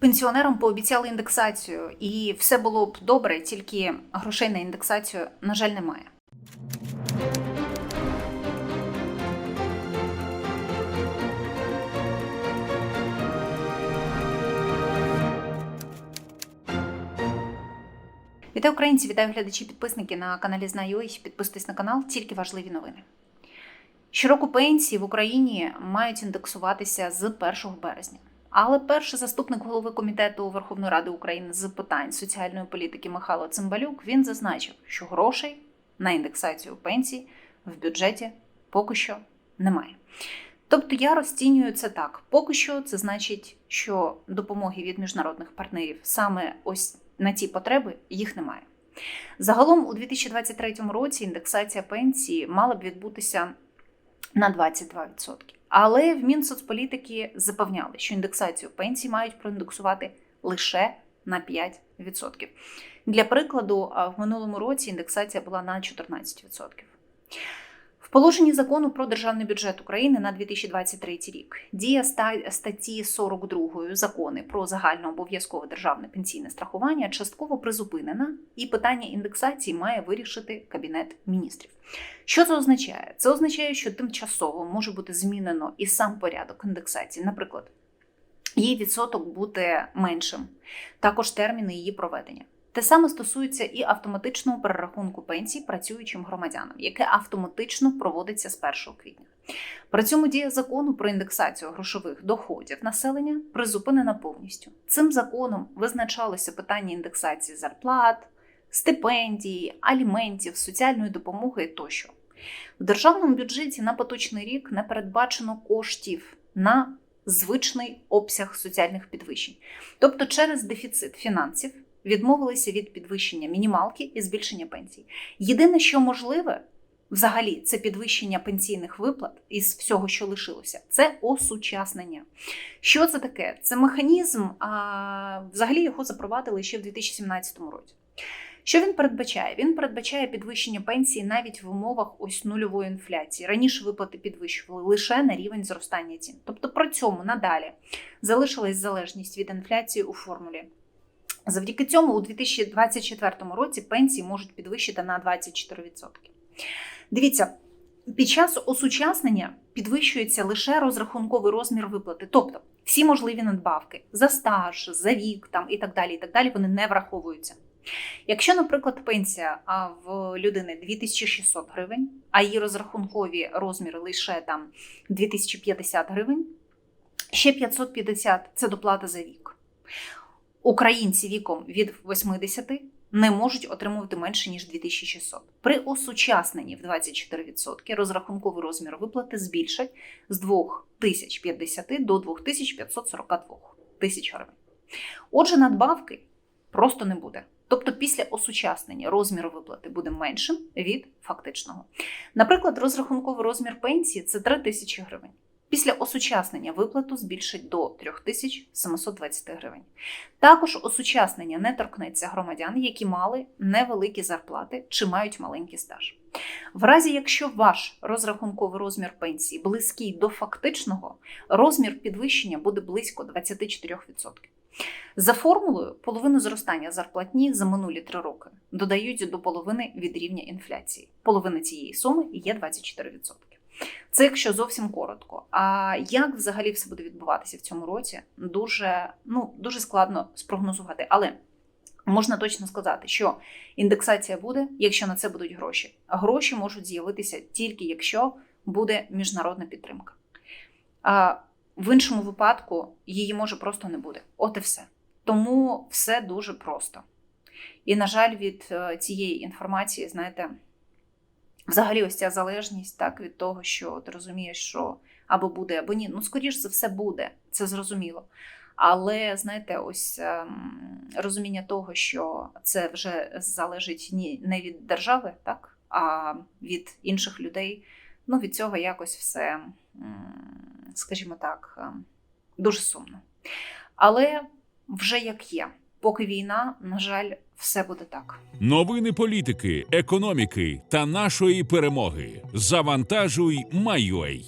Пенсіонерам пообіцяли індексацію, і все було б добре, тільки грошей на індексацію, на жаль, немає. Вітаю українці, вітаю глядачі, підписники на каналі Знаю.ua. Підписуйтесь на канал, тільки важливі новини. Щороку пенсії в Україні мають індексуватися з 1 березня. Але перший заступник голови комітету Верховної Ради України з питань соціальної політики Михайло Цимбалюк він зазначив, що грошей на індексацію пенсій в бюджеті поки що немає. Тобто я розцінюю це так: поки що це значить, що допомоги від міжнародних партнерів саме ось на ці потреби їх немає. Загалом у 2023 році індексація пенсії мала б відбутися на 22%. Але в Мінсоцполітики запевняли, що індексацію пенсій мають проіндексувати лише на 5%. Для прикладу, в минулому році індексація була на 14%. В положенні закону про державний бюджет України на 2023 рік дія ста- статті 42 закони про загальнообов'язкове державне пенсійне страхування частково призупинена, і питання індексації має вирішити Кабінет міністрів. Що це означає? Це означає, що тимчасово може бути змінено і сам порядок індексації. Наприклад, її відсоток буде меншим, також терміни її проведення. Те саме стосується і автоматичного перерахунку пенсій працюючим громадянам, яке автоматично проводиться з 1 квітня. При цьому дія закону про індексацію грошових доходів населення призупинена повністю. Цим законом визначалося питання індексації зарплат, стипендій, аліментів, соціальної допомоги тощо. В державному бюджеті на поточний рік не передбачено коштів на звичний обсяг соціальних підвищень. Тобто, через дефіцит фінансів відмовилися від підвищення мінімалки і збільшення пенсій. Єдине, що можливе взагалі, це підвищення пенсійних виплат із всього, що лишилося, це осучаснення. Що це таке? Це механізм, а взагалі його запровадили ще в 2017 році. Що він передбачає? Він передбачає підвищення пенсії навіть в умовах ось нульової інфляції. Раніше виплати підвищували лише на рівень зростання цін. Тобто при цьому надалі залишилась залежність від інфляції у формулі. Завдяки цьому у 2024 році пенсії можуть підвищити на 24%. Дивіться, під час осучаснення підвищується лише розрахунковий розмір виплати, тобто всі можливі надбавки за стаж, за вік там, і так далі, і так далі, вони не враховуються. Якщо, наприклад, пенсія в людини 2600 гривень, а її розрахункові розміри лише там 2050 гривень, ще 550 це доплата за вік. Українці віком від 80 не можуть отримувати менше ніж 2600. При осучасненні в 24% розрахунковий розмір виплати збільшать з 2050 до 2542 тисяч гривень. Отже, надбавки просто не буде. Тобто після осучаснення розмір виплати буде меншим від фактичного. Наприклад, розрахунковий розмір пенсії це 3 тисячі гривень. Після осучаснення виплату збільшить до 3720 гривень. Також осучаснення не торкнеться громадян, які мали невеликі зарплати чи мають маленький стаж. В разі, якщо ваш розрахунковий розмір пенсії близький до фактичного, розмір підвищення буде близько 24%. За формулою, половину зростання зарплатні за минулі три роки додають до половини від рівня інфляції. Половина цієї суми є 24%. Це якщо зовсім коротко. А як взагалі все буде відбуватися в цьому році, дуже, ну, дуже складно спрогнозувати. Але можна точно сказати, що індексація буде, якщо на це будуть гроші. Гроші можуть з'явитися тільки якщо буде міжнародна підтримка. А в іншому випадку її може просто не буде. От і все. Тому все дуже просто. І, на жаль, від е, цієї інформації, знаєте, взагалі ось ця залежність так, від того, що ти розумієш, що або буде, або ні. Ну, скоріш за все, буде, це зрозуміло. Але знаєте, ось ем, розуміння того, що це вже залежить не від держави, так, а від інших людей. Ну, від цього якось все, скажімо так, ем, дуже сумно. Але вже як є, поки війна, на жаль, все буде так. Новини політики, економіки та нашої перемоги. Завантажуй Майой.